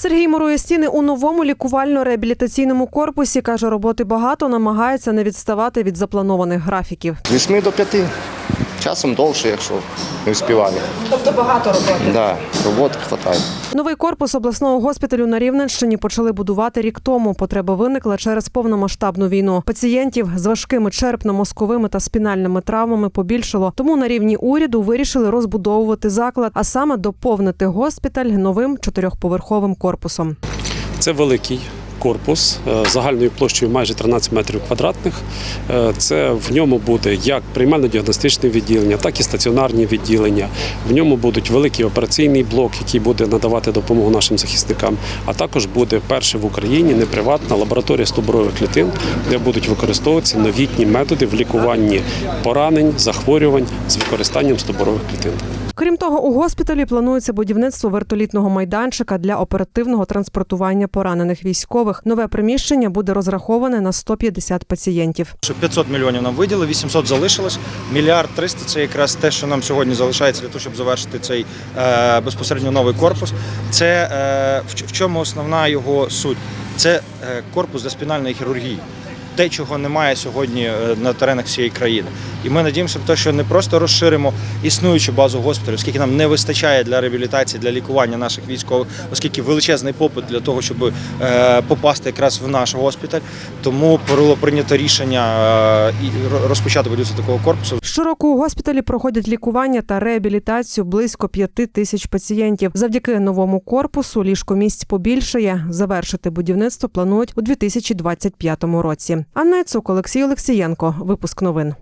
Сергій мурує стіни у новому лікувально-реабілітаційному корпусі. каже, роботи багато, намагається не відставати від запланованих графіків. 8 до 5. Часом довше, якщо не вспіваю. Тобто багато роботи. Да, роботи вистачає. Новий корпус обласного госпіталю на Рівненщині почали будувати рік тому. Потреба виникла через повномасштабну війну. Пацієнтів з важкими черепно-мозковими та спінальними травмами побільшало. Тому на рівні уряду вирішили розбудовувати заклад, а саме доповнити госпіталь новим чотирьохповерховим корпусом. Це великий корпус е, загальною площею майже 13 метрів квадратних. Е, Це в ньому буде як приймально-діагностичне відділення, так і стаціонарні відділення. В ньому будуть великий операційний блок, який буде надавати допомогу нашим захисникам. А також буде перша в Україні неприватна лабораторія стовбурових клітин, де будуть використовуватися новітні методи в лікуванні поранень, захворювань з використанням стовбурових клітин. Крім того, у госпіталі планується будівництво вертолітного майданчика для оперативного транспортування поранених військових. Нове приміщення буде розраховане на 150 пацієнтів. 500 мільйонів нам виділи, 800 залишилось. Мільярд 300 – це якраз те, що нам сьогодні залишається для того, щоб завершити цей е, безпосередньо новий корпус. Це е, в, в чому основна його суть? Це е, корпус для спінальної хірургії. Те, чого немає сьогодні е, на теренах всієї країни. І ми надіємося в те, що не просто розширимо існуючу базу госпіталю, оскільки нам не вистачає для реабілітації, для лікування наших військових, оскільки величезний попит для того, щоб е, попасти якраз в наш госпіталь. Тому було прийнято рішення е, і ро- розпочати будівництво такого корпусу. Щороку у госпіталі проходять лікування та реабілітацію близько п'яти тисяч пацієнтів. Завдяки новому корпусу ліжкомісць побільшає. Завершити будівництво планують у 2025 році. Анна Цук, Олексій Олексієнко. Випуск новин.